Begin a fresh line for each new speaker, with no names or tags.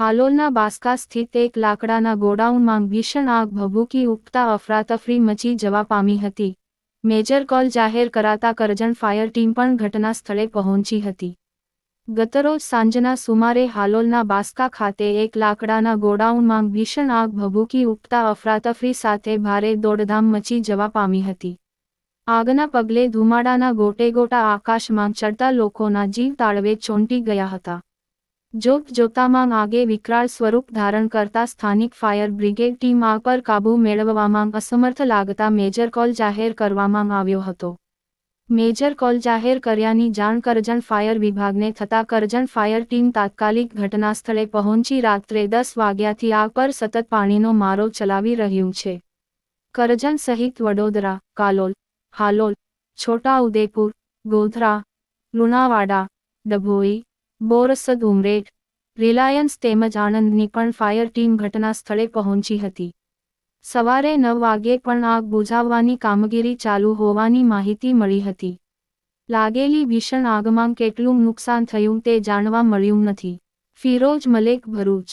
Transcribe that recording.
હાલોલના બાસ્કા સ્થિત એક લાકડાના ગોડાઉનમાં ભીષણ આગ ભભૂકી ઉગતા અફરાતફરી મચી જવા પામી હતી. મેજર કોલ જાહેર કરાતા કરજણ ફાયર ટીમ પણ ઘટના સ્થળે પહોંચી હતી. ગતરોજ સાંજના સુમારે હાલોલના બાસ્કા ખાતે એક લાકડાના ગોડાઉનમાં ભીષણ આગ ભભૂકી ઉગતા અફરાતફરી સાથે ભારે દોડધામ મચી જવા પામી હતી. આગના પગલે ધુમાડાના ગોટેગોટા આકાશમાં ચડતા લોકોના જીવ તાળવે ચોંટી ગયા હતા. જોત જોતામાં આગે વિકરાળ સ્વરૂપ ધારણ કરતા સ્થાનિક ફાયર બ્રિગેડ ટીમ આગ પર કાબૂ મેળવવામાં અસમર્થ લાગતા મેજર કોલ જાહેર કરવામાં આવ્યો હતો. મેજર કોલ જાહેર કર્યાની જાણ કરજણ ફાયર વિભાગને થતા કરજણ ફાયર ટીમ તાત્કાલિક ઘટનાસ્થળે પહોંચી રાત્રે દસ વાગ્યાથી આગ પર સતત પાણીનો મારો ચલાવી રહ્યું છે. કરજણ સહિત વડોદરા, કાલોલ, હાલોલ છોટા ઉદેપુર ગોધરા, લુણાવાડા, ડભોઈ બોરસદ ઉમરેઠ રિલાયન્સ તેમજ આણંદની પણ ફાયર ટીમ ઘટના સ્થળે પહોંચી હતી સવારે નવ વાગ્યે પણ આગ બુઝાવવાની કામગીરી ચાલુ હોવાની માહિતી મળી હતી લાગેલી ભીષણ આગમાં કેટલું નુકસાન થયું તે જાણવા મળ્યું નથી ફિરોજ મલેક ભરૂચ.